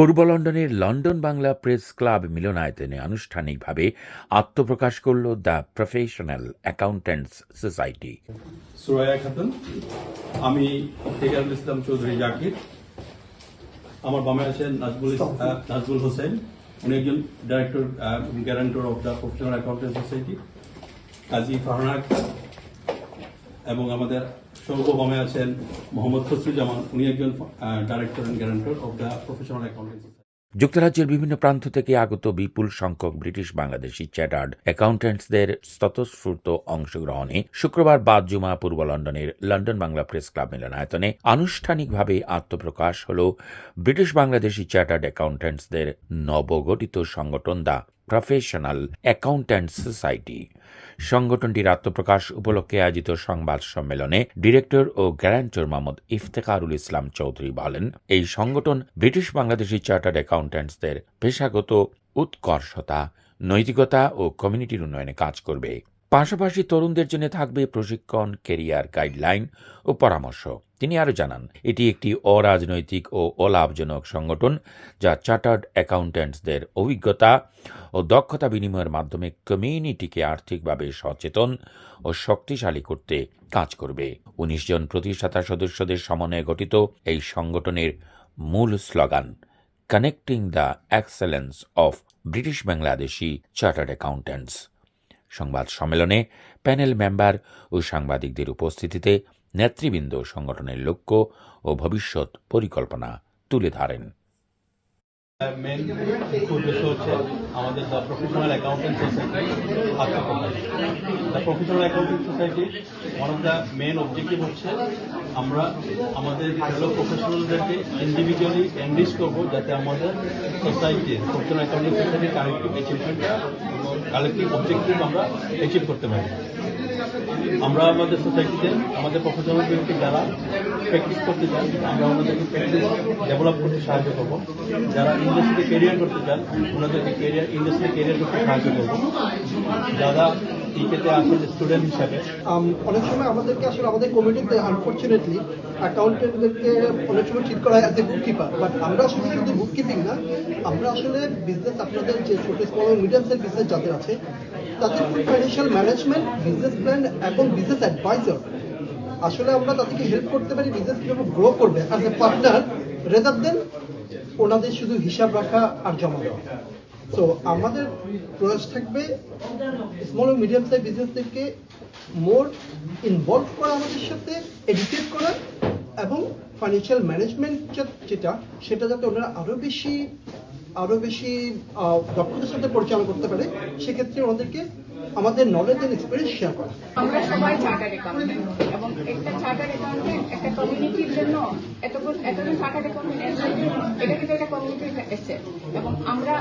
পূর্ব লন্ডনের London Bangla press club মিলনায়তনে আনুষ্ঠানিকভাবে আত্মপ্রকাশ করল the professional accountants society. Suraya Khatun, আমি ইফতেখারুল ইসলাম চৌধুরী জাকির। আমার বামে আছেন নাজবুল নাজবুল হোসেন। উনি একজন director guarantor of the professional accountant society Kazi Farhana এবং আমাদের সর্ব আছেন মোহাম্মদ খসরুজ্জামান। উনি একজন director and guarantor of the professional accountant society যুক্তরাজ্যের বিভিন্ন প্রান্ত থেকে আগত বিপুল সংখ্যক ব্রিটিশ বাংলাদেশি চ্যাটার্ড অ্যাকাউন্ট্যান্টসদের স্বতঃস্ফূর্ত অংশগ্রহণে শুক্রবার বাদ জুমা পূর্ব লন্ডনের লন্ডন বাংলা প্রেস ক্লাব মিলনায়তনে আনুষ্ঠানিকভাবে আত্মপ্রকাশ হল ব্রিটিশ বাংলাদেশি চ্যাটার্ড অ্যাকাউন্ট্যান্টসদের নবগঠিত সংগঠন দ্য প্রফেশনাল অ্যাকাউন্ট্যান্ট সোসাইটি সংগঠনটির আত্মপ্রকাশ উপলক্ষে আয়োজিত সংবাদ সম্মেলনে ডিরেক্টর ও গ্যারান্টর মোহাম্মদ ইফতেকারুল ইসলাম চৌধুরী বলেন, এই সংগঠন ব্রিটিশ বাংলাদেশি চার্টার্ড অ্যাকাউন্ট্যান্টসদের পেশাগত উৎকর্ষতা, নৈতিকতা ও কমিউনিটির উন্নয়নে কাজ করবে। পাশাপাশি তরুণদের জন্য থাকবে প্রশিক্ষণ, কেরিয়ার গাইডলাইন ও পরামর্শ। তিনি আরও জানান, এটি একটি অরাজনৈতিক ও অলাভজনক সংগঠন যা চার্টার্ড অ্যাকাউন্ট্যান্টসদের অভিজ্ঞতা ও দক্ষতা বিনিময়ের মাধ্যমে কমিউনিটিকে আর্থিকভাবে সচেতন ও শক্তিশালী করতে কাজ করবে। উনিশ জন প্রতিষ্ঠাতা সদস্যদের সমন্বয়ে গঠিত এই সংগঠনের মূল slogan, connecting the excellence of British Bangladeshi chartered accountants. সংবাদ সম্মেলনে প্যানেল মেম্বার ও সাংবাদিকদের উপস্থিতিতে নেতৃবৃন্দ সংগঠনের লক্ষ্য ও ভবিষ্যৎ পরিকল্পনা তুলে ধরেন। মেন উদ্দেশ্য হচ্ছে আমাদের the professional society the professional society one of the main objective হচ্ছে আমরা আমাদের প্রফেশনালদেরকে ইন্ডিভিজুয়ালি এনরিচ করব যাতে আমাদের প্রফেশনাল সোসাইটির কালেক্টিভ অ্যাচিভমেন্টটা কালেক্টিভ অবজেক্টিভ আমরা অ্যাচিভ করতে পারি। আমরা আমাদের সোসাইটিতে আমাদের প্রফেশনালদেরকে যারা প্র্যাকটিস করতে চান, আমরা ওনাদেরকে প্র্যাকটিস ডেভেলপ করতে সাহায্য করব। যারা ইন্ডাস্ট্রিতে কেরিয়ার করতে চান, ওনাদেরকে কেরিয়ার ইন্ডাস্ট্রিতে কেরিয়ার করতে সাহায্য করব। যারা ইকেতে আসেন স্টুডেন্ট হিসাবে। অনেক সময় আমাদেরকে আসলে, আমাদের কমিটিতে আনফর্চুনেটলি অ্যাকাউন্টেন্টদেরকে অনেক সময় ঠিক করা হয় বুক কিপার বাট আমরা আসলে শুধু বুক কিপিং না, আমরা আসলে বিজনেস আপনাদের যে ছোট স্মল মিডিয়াম বিজনেস যাদের আছে, তাদের ফাইন্যান্সিয়াল ম্যানেজমেন্ট বিজনেস প্ল্যান এবং বিজনেস অ্যাডভাইজার আসলে আমরা তাদেরকে হেল্প করতে পারি বিজনেস কীভাবে গ্রো করবে as a partner rather than ওনাদের শুধু হিসাব রাখা আর জমা দেওয়া। তো আমাদের প্রয়াস থাকবে স্মল মিডিয়াম সাইজ বিজনেসদেরকে মোর ইনভলভ করা আমাদের সাথে এডুকেট করা এবং ফাইন্যান্সিয়াল ম্যানেজমেন্ট যেটা, সেটা যাতে ওনারা আরও বেশি আরও বেশি দক্ষতার সাথে পরিচালনা করতে পারে, সেক্ষেত্রে ওনাদেরকে আমাদের নলেজ এন্ড এক্সপিরিয়েন্স শেয়ার করা। আমরা সবাই চার্টার অ্যাকাউন্টেন্ট এবং একটা চার্টার অ্যাকাউন্টেন্ট একটা কমিউনিটির জন্য এত বড়- এতজন চার্টার অ্যাকাউন্টেন্ট এটা কিন্তু একটা কমিউনিটির এসেট এবং আমরা,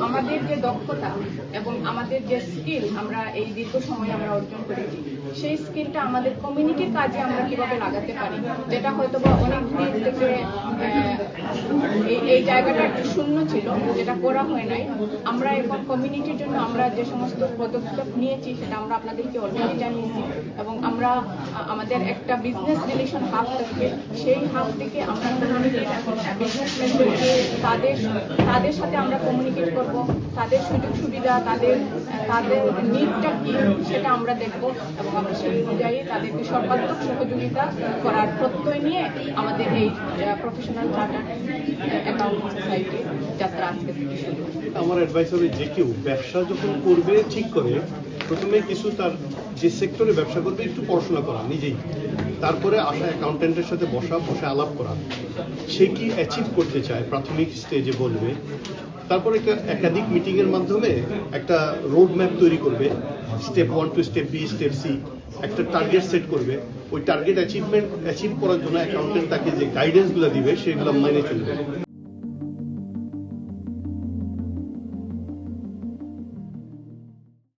আমাদের যে দক্ষতা এবং আমাদের যে স্কিল আমরা এই দীর্ঘ সময় আমরা অর্জন করেছি সেই স্কিলটা আমাদের কমিউনিটির কাজে আমরা কীভাবে লাগাতে পারি? যেটা হয়তো বা অনেক দিন থেকে এই- জায়গাটা একটু শূন্য ছিল, যেটা করা হয় নাই। আমরা এখন কমিউনিটির জন্য আমরা যে সমস্ত পদক্ষেপ নিয়েছি, সেটা আমরা আপনাদেরকে অলরেডি জানিয়েছি। এবং আমরা আমাদের একটা বিজনেস রিলেশন হাব থাকবে সেই হাব থেকে আমরা তাদের তাদের সাথে আমরা কমিউনিকেট করব, তাদের সুযোগ সুবিধা তাদের তাদের নিডটা কি সেটা আমরা দেখব এবং আমরা সেই অনুযায়ী তাদেরকে সর্বাত্মক সহযোগিতা করার প্রত্যয় নিয়ে আমাদের এই প্রফেশনাল চার্টার অ্যাকাউন্ট সোসাইটি যাত্রা আজকে আমার অ্যাডভাইস হবে যে কেউ ব্যবসা যখন করবে ঠিক করে, প্রথমে কিছু তার যে সেক্টরে ব্যবসা করবে, একটু পড়াশোনা করা নিজেই। তারপরে আসা অ্যাকাউন্টেন্টের সাথে বসা, বসে আলাপ করা। সে কি অ্যাচিভ করতে চায়, প্রাথমিক স্টেজে বলবে। তারপরে একটা একাধিক মিটিং এর মাধ্যমে একটা রোড ম্যাপ তৈরি করবে step one two step B step C একটা টার্গেট সেট করবে। ওই টার্গেট অ্যাচিভমেন্ট অ্যাচিভ করার জন্য অ্যাকাউন্টেন্ট তাকে যে গাইডেন্সগুলো দিবে, সেগুলো মাইনে চলবে।